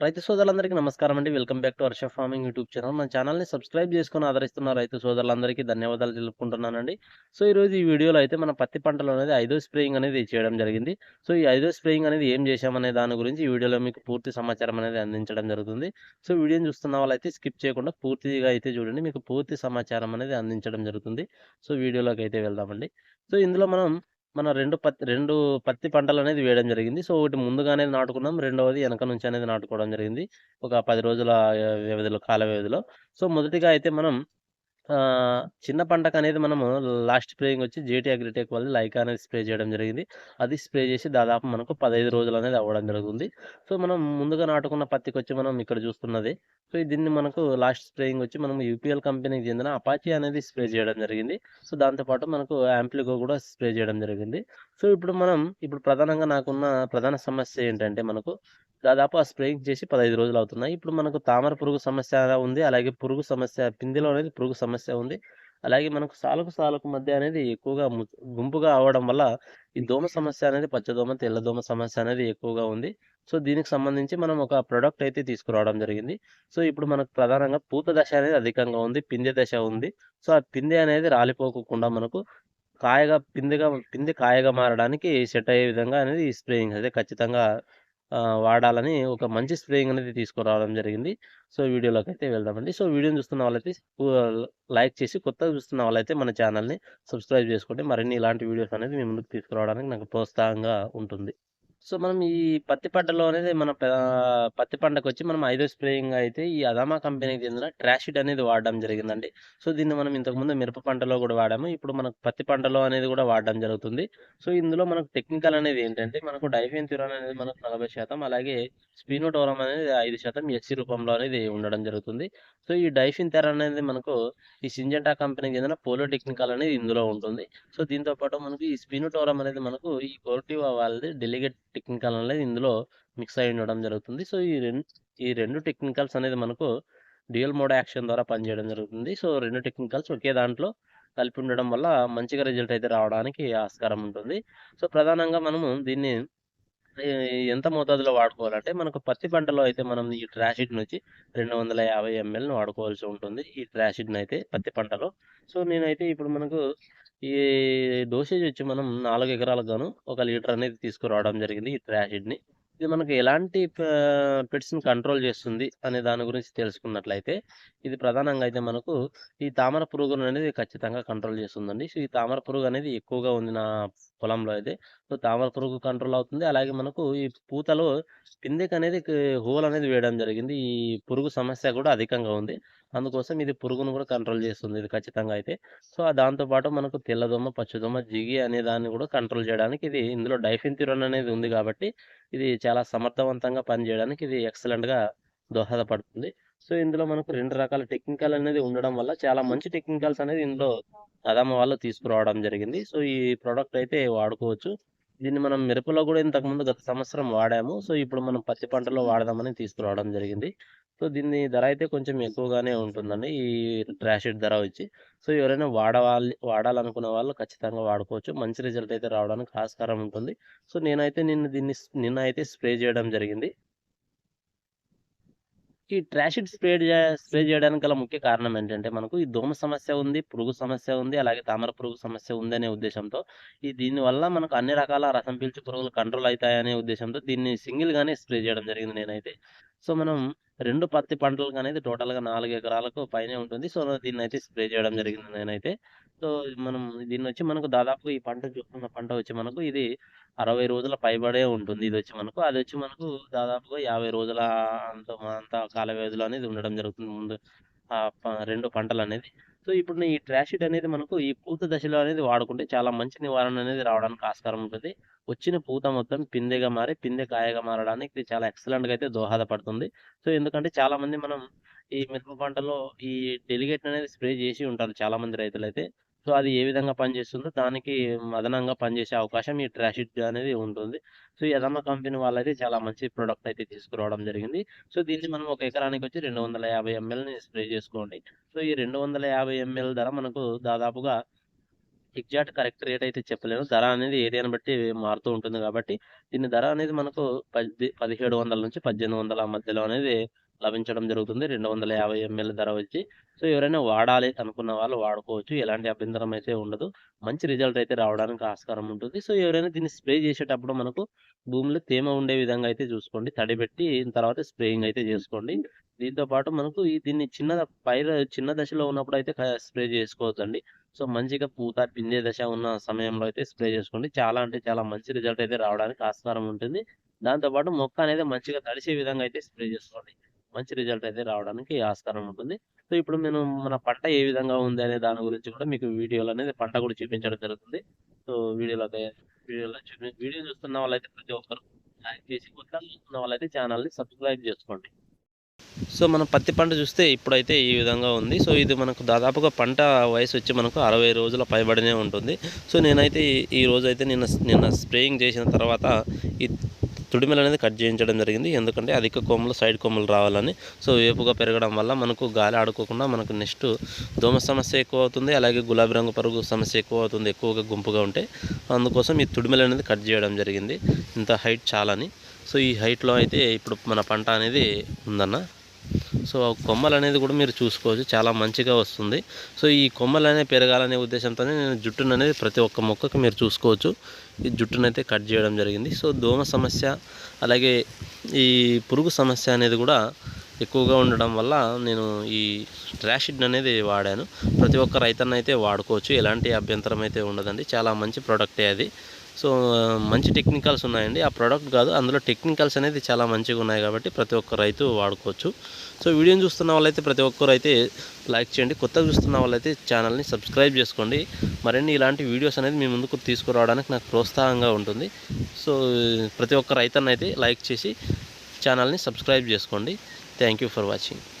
రైతు సోదరులందరికీ నమస్కారం అండి. Welcome back to Harsha farming YouTube channel. మన ఛానల్‌ని సబ్స్క్రైబ్ చేసుకొని ఆదరిస్తున్న రైతు సోదరులందరికీ ధన్యవాదాలు తెలుపుకుంటున్నానండి. సో, ఈరోజు ఈ వీడియోలో అయితే మన పత్తి పంటలో అనేది ఐదో స్ప్రేయింగ్ అనేది చేయడం జరిగింది. సో, ఈ ఐదో స్ప్రేయింగ్ అనేది ఏం చేశామనే దాని గురించి ఈ వీడియోలో మీకు పూర్తి సమాచారం అనేది అందించడం జరుగుతుంది. సో, వీడియోని చూస్తున్న వాళ్ళైతే స్కిప్ చేయకుండా పూర్తిగా అయితే చూడండి. మీకు పూర్తి సమాచారం అనేది అందించడం జరుగుతుంది. సో, వీడియోలోకి అయితే వెళ్దామండి. సో, ఇందులో మనం మన రెండు పత్తి రెండు పత్తి పంటలు అనేది వేయడం జరిగింది. సో, ఒకటి ముందుగానే నాటుకున్నాం. రెండవది వెనక నుంచి అనేది నాటుకోవడం జరిగింది. ఒక పది రోజుల వ్యవధిలో కాల వ్యవధిలో. సో, మొదటిగా అయితే మనం చిన్న పంటకనేది మనము లాస్ట్ స్ప్రేయింగ్ వచ్చి జేటీ అగ్రిటెక్ వాళ్ళది లైకా అనేది స్ప్రే చేయడం జరిగింది. అది స్ప్రే చేసి దాదాపు మనకు 15 రోజులు అనేది అవ్వడం జరుగుతుంది. సో, మనం ముందుగా నాటుకున్న పత్తికొచ్చి మనం ఇక్కడ చూస్తున్నది. సో, దీన్ని మనకు లాస్ట్ స్ప్రేయింగ్ వచ్చి మనం యూపీఎల్ కంపెనీకి చెందిన అపాచీ అనేది స్ప్రే చేయడం జరిగింది. సో, దాంతో పాటు మనకు యాంప్లికో కూడా స్ప్రే చేయడం జరిగింది. సో, ఇప్పుడు మనం ఇప్పుడు ప్రధానంగా నాకున్న ప్రధాన సమస్య ఏంటంటే మనకు దాదాపు ఆ స్ప్రేయింగ్ చేసి 15 రోజులు అవుతున్నాయి. ఇప్పుడు మనకు తామర పురుగు సమస్య ఉంది. అలాగే పురుగు సమస్య పిందెలో అనేది పురుగు సమస్య ఉంది. అలాగే మనకు సాలుకు సాలకు మధ్య అనేది ఎక్కువగా గుంపుగా అవ్వడం వల్ల ఈ దోమ సమస్య అనేది పచ్చదోమ, తెల్లదోమ సమస్య అనేది ఎక్కువగా ఉంది. సో, దీనికి సంబంధించి మనం ఒక ప్రొడక్ట్ అయితే తీసుకురావడం జరిగింది. సో, ఇప్పుడు మనకు ప్రధానంగా పూత దశ అనేది అధికంగా ఉంది. పిందె దశ ఉంది. సో, ఆ పిందె అనేది రాలిపోకుండా మనకు కాయగా పిందెగా పిందె కాయగా మారడానికి సెట్ అయ్యే విధంగా అనేది ఈ స్ప్రేయింగ్ అయితే ఖచ్చితంగా వాడాలని ఒక మంచి స్ప్రేయింగ్ అనేది తీసుకురావడం జరిగింది. సో, వీడియోలోకి అయితే వెళ్దామండి. సో, వీడియోని చూస్తున్న వాళ్ళైతే లైక్ చేసి కొత్తగా చూస్తున్న వాళ్ళైతే మన ఛానల్‌ని సబ్స్క్రైబ్ చేసుకోండి. మరిన్ని ఇలాంటి వీడియోస్ అనేది మీ ముందుకు తీసుకురావడానికి నాకు ప్రోత్సాహంగా ఉంటుంది. సో, మనం ఈ పత్తి పంటలో అనేది మన పత్తి పంటకు వచ్చి మనం ఐదో స్ప్రేయింగ్ అయితే ఈ అదామా కంపెనీకి చెందిన ట్రాషిడ్ అనేది వాడడం జరిగిందండి. సో, దీన్ని మనం ఇంతకుముందు మిరప పంటలో కూడా వాడాము. ఇప్పుడు మనకు పత్తి పంటలో అనేది కూడా వాడడం జరుగుతుంది. సో, ఇందులో మనకు టెక్నికల్ అనేది ఏంటంటే మనకు డైఫెన్థ్యూరాన్ అనేది మనకు 40% అలాగే స్పీనోటోరం అనేది ఐదు శాతం ఎస్సీ రూపంలో అనేది ఉండడం జరుగుతుంది. సో, ఈ డైఫిన్ డైఫెన్థ్యూరాన్ అనేది మనకు ఈ సింజెంటా కంపెనీకి చెందిన పోలో టెక్నికల్ అనేది ఇందులో ఉంటుంది. సో, దీంతో పాటు మనకు ఈ స్పినోటోరం అనేది మనకు ఈ కోర్టివా వాళ్ళది డెలిగేట్ టెక్నికల్ అనేది ఇందులో మిక్స్ అయి ఉండడం జరుగుతుంది. సో, ఈ రెండు ఈ రెండు టెక్నికల్స్ అనేది మనకు డ్యూయల్ మోడ్ యాక్షన్ ద్వారా పనిచేయడం జరుగుతుంది. సో, రెండు టెక్నికల్స్ ఒకే దాంట్లో కలిపి ఉండడం వల్ల మంచిగా రిజల్ట్ అయితే రావడానికి ఆస్కారం ఉంటుంది. సో, ప్రధానంగా మనము దీన్ని ఎంత మోతాదులో వాడుకోవాలంటే మనకు పత్తి పంటలో అయితే మనం ఈ ట్రాషిడ్ నుంచి రెండు వందల యాభై ఎంఎల్‌ని వాడుకోవాల్సి ఉంటుంది. ఈ ట్రాషిడ్ని అయితే పత్తి పంటలో. సో, నేనైతే ఇప్పుడు మనకు ఈ డోసేజ్ వచ్చి మనం నాలుగు ఎకరాలకు గాను ఒక లీటర్ అనేది తీసుకురావడం జరిగింది ఈ ట్రాషిడ్‌ని. ఇది మనకు ఎలాంటి పెట్స్ని కంట్రోల్ చేస్తుంది అనే దాని గురించి తెలుసుకున్నట్లయితే ఇది ప్రధానంగా అయితే మనకు ఈ తామర పురుగుననేది ఖచ్చితంగా కంట్రోల్ చేస్తుందండి. సో, ఈ తామర పురుగు అనేది ఎక్కువగా ఉంది నా పొలంలో అయితే. సో, తామర పురుగు కంట్రోల్ అవుతుంది. అలాగే మనకు ఈ పూతలో పిందెకనేది అనేది హోల్ అనేది వేయడం జరిగింది. ఈ పురుగు సమస్య కూడా అధికంగా ఉంది. అందుకోసం ఇది పురుగును కూడా కంట్రోల్ చేస్తుంది ఇది ఖచ్చితంగా అయితే. సో, దాంతో పాటు మనకు తెల్లదొమ్మ పచ్చదోమ, జిగి అనే దాన్ని కూడా కంట్రోల్ చేయడానికి ఇది ఇందులో డైఫెన్థ్యూరాన్ అనేది ఉంది కాబట్టి ఇది చాలా సమర్థవంతంగా పనిచేయడానికి ఇది ఎక్సలెంట్‌గా దోహదపడుతుంది. సో, ఇందులో మనకు రెండు రకాల టెక్నికల్ అనేది ఉండడం వల్ల చాలా మంచి టెక్నికల్స్ అనేది ఇందులో అదమ్మ వాళ్ళు తీసుకురావడం జరిగింది. సో, ఈ ప్రోడక్ట్ అయితే వాడుకోవచ్చు. దీన్ని మనం మిరపలో కూడా ఇంతకుముందు గత సంవత్సరం వాడాము. సో, ఇప్పుడు మనం పత్తి పంటలో వాడదామని తీసుకురావడం జరిగింది. సో, దీని ధర అయితే కొంచెం ఎక్కువగానే ఉంటుందండి. ఈ ట్రాషిడ్ ధర వచ్చి. సో, ఎవరైనా వాడవాలి వాడాలనుకునే వాళ్ళు ఖచ్చితంగా వాడుకోవచ్చు. మంచి రిజల్ట్ అయితే రావడానికి ఆస్కారం ఉంటుంది. సో, నేనైతే నిన్న దీన్ని నిన్న అయితే స్ప్రే చేయడం జరిగింది. ఈ ట్రాషిడ్ స్ప్రే స్ప్రే చేయడానికి గల ముఖ్య కారణం ఏంటంటే మనకు ఈ దోమ సమస్య ఉంది, పురుగు సమస్య ఉంది, అలాగే తామర పురుగు సమస్య ఉందనే ఉద్దేశంతో ఈ దీనివల్ల మనకు అన్ని రకాల రసం పీల్చు పురుగులు కంట్రోల్ అవుతాయనే ఉద్దేశంతో దీన్ని సింగిల్ గానే స్ప్రే చేయడం జరిగింది నేనైతే. సో, మనం రెండు పత్తి పంటలకనేది టోటల్‌గా నాలుగు ఎకరాలకు పైనే ఉంటుంది. సో, దీన్ని అయితే స్ప్రే చేయడం జరిగింది నేనైతే. సో, మనం దీన్ని వచ్చి మనకు దాదాపు ఈ పంట చూస్తున్న పంట వచ్చి మనకు ఇది 60 రోజుల పైబడే ఉంటుంది ఇది వచ్చి మనకు. అది వచ్చి మనకు దాదాపుగా 50 రోజుల అంత అంత కాల వ్యవధిలో అనేది ఉండడం జరుగుతుంది ముందు ఆ ప 2 పంటలనేది. సో, ఇప్పుడు ఈ ట్రాషిడ్ అనేది మనకు ఈ పూత దశలో అనేది వాడుకుంటే చాలా మంచి నివారణ అనేది రావడానికి ఆస్కారం ఉంటుంది. వచ్చిన పూత మొత్తం పిందెగా మారి, పిందె కాయగా మారడానికి ఇది చాలా ఎక్సలెంట్‌గా అయితే దోహదపడుతుంది. సో, ఎందుకంటే చాలామంది మనం ఈ మిరప పంటలో ఈ డెలిగేట్ అనేది స్ప్రే చేసి ఉంటారు చాలామంది రైతులైతే. సో, అది ఏ విధంగా పనిచేస్తుందో దానికి అదనంగా పనిచేసే అవకాశం ఈ ట్రాషిట్ అనేది ఉంటుంది. సో, ఈ కంపెనీ వాళ్ళైతే చాలా మంచి ప్రోడక్ట్ అయితే తీసుకురావడం జరిగింది. సో, దీన్ని మనం ఒక ఎకరానికి వచ్చి రెండు వందల యాభై ఎంఎల్‌ని స్ప్రే చేసుకోండి. సో, ఈ 250 ఎంఎల్ ధర మనకు దాదాపుగా ఎగ్జాక్ట్ కరెక్ట్ రేట్ అయితే చెప్పలేను. ధర అనేది ఏరియాని బట్టి మారుతూ ఉంటుంది కాబట్టి, దీని ధర అనేది మనకు పది పదిహేడు వందల నుంచి పద్దెనిమిది వందల మధ్యలో అనేది లభించడం జరుగుతుంది. 250 ఎంఎల్ ధర వచ్చి. సో, ఎవరైనా వాడాలి అనుకున్న వాళ్ళు వాడుకోవచ్చు. ఎలాంటి అభ్యంతరం అయితే ఉండదు. మంచి రిజల్ట్ అయితే రావడానికి ఆస్కారం ఉంటుంది. సో, ఎవరైనా దీన్ని స్ప్రే చేసేటప్పుడు మనకు భూమిలో తేమ ఉండే విధంగా అయితే చూసుకోండి. తడి పెట్టి తర్వాత స్ప్రేయింగ్ అయితే చేసుకోండి. దీంతో పాటు మనకు ఈ దీన్ని చిన్న పైరు చిన్న దశలో ఉన్నప్పుడు అయితే స్ప్రే స్ప్రే చేసుకోవద్దండి. సో, మంచిగా పూత, పిందె దశ ఉన్న సమయంలో అయితే స్ప్రే చేసుకోండి. చాలా అంటే చాలా మంచి రిజల్ట్ అయితే రావడానికి ఆస్కారం ఉంటుంది. దాంతో పాటు మొక్క అనేది మంచిగా తడిసే విధంగా అయితే స్ప్రే చేసుకోండి. మంచి రిజల్ట్ అయితే రావడానికి ఆస్కారం ఉంటుంది. సో, ఇప్పుడు నేను మన పంట ఏ విధంగా ఉంది అనే దాని గురించి కూడా మీకు వీడియోలు అనేది పంట కూడా చూపించడం జరుగుతుంది. సో, వీడియోలో వీడియోలో చూపి వీడియో చూస్తున్న వాళ్ళైతే ప్రతి ఒక్కరు చేసి కొత్తగా చూస్తున్న వాళ్ళైతే ఛానల్‌ని సబ్స్క్రైబ్ చేసుకోండి. సో, మనం పత్తి పంట చూస్తే ఇప్పుడైతే ఈ విధంగా ఉంది. సో, ఇది మనకు దాదాపుగా పంట వయసు వచ్చి మనకు 60 రోజుల పైబడినే ఉంటుంది. సో, నేనైతే ఈ ఈ రోజైతే నిన్న నిన్న స్ప్రేయింగ్ చేసిన తర్వాత ఈ తుడిమెలనేది కట్ చేయించడం జరిగింది. ఎందుకంటే అధిక కొమ్మలు సైడ్ కొమ్మలు రావాలని. సో, వేపుగా పెరగడం వల్ల మనకు గాలి ఆడుకోకుండా మనకు నెక్స్ట్ దోమ సమస్య ఎక్కువ అవుతుంది అలాగే గులాబీ రంగు పరుగు సమస్య ఎక్కువ అవుతుంది ఎక్కువగా గుంపుగా ఉంటే. అందుకోసం ఈ తుడిమెలనేది కట్ చేయడం జరిగింది. ఇంత హైట్ చాలని. సో, ఈ హైట్‌లో అయితే ఇప్పుడు మన పంట అనేది ఉందన్న. సో, ఆ కొమ్మలు అనేది కూడా మీరు చూసుకోవచ్చు. చాలా మంచిగా వస్తుంది. సో, ఈ కొమ్మలు అనేవి పెరగాలనే ఉద్దేశంతోనే నేను జుట్టును అనేది ప్రతి ఒక్క మొక్కకు మీరు చూసుకోవచ్చు. ఈ జుట్టునైతే కట్ చేయడం జరిగింది. సో, దోమ సమస్య అలాగే ఈ పురుగు సమస్య అనేది కూడా ఎక్కువగా ఉండడం వల్ల నేను ఈ ట్రాషిడ్ అనేది వాడాను. ప్రతి ఒక్క రైతన్న అయితే వాడుకోవచ్చు. ఎలాంటి అభ్యంతరం అయితే ఉండదండి. చాలా మంచి ప్రోడక్టే అది. సో, మంచి టెక్నికల్స్ ఉన్నాయండి. ఆ ప్రోడక్ట్ కాదు అందులో టెక్నికల్స్ అనేది చాలా మంచిగా ఉన్నాయి కాబట్టి ప్రతి ఒక్క రైతు వాడుకోవచ్చు. సో, వీడియోని చూస్తున్న వాళ్ళైతే ప్రతి ఒక్కరైతే లైక్ చేయండి. కొత్తగా చూస్తున్న వాళ్ళైతే ఛానల్‌ని సబ్స్క్రైబ్ చేసుకోండి. మరిన్ని ఇలాంటి వీడియోస్ అనేది మీ ముందుకు తీసుకురావడానికి నాకు ప్రోత్సాహంగా ఉంటుంది. సో, ప్రతి ఒక్క రైతన్నైతే లైక్ చేసి ఛానల్‌ని సబ్స్క్రైబ్ చేసుకోండి. Thank you for watching.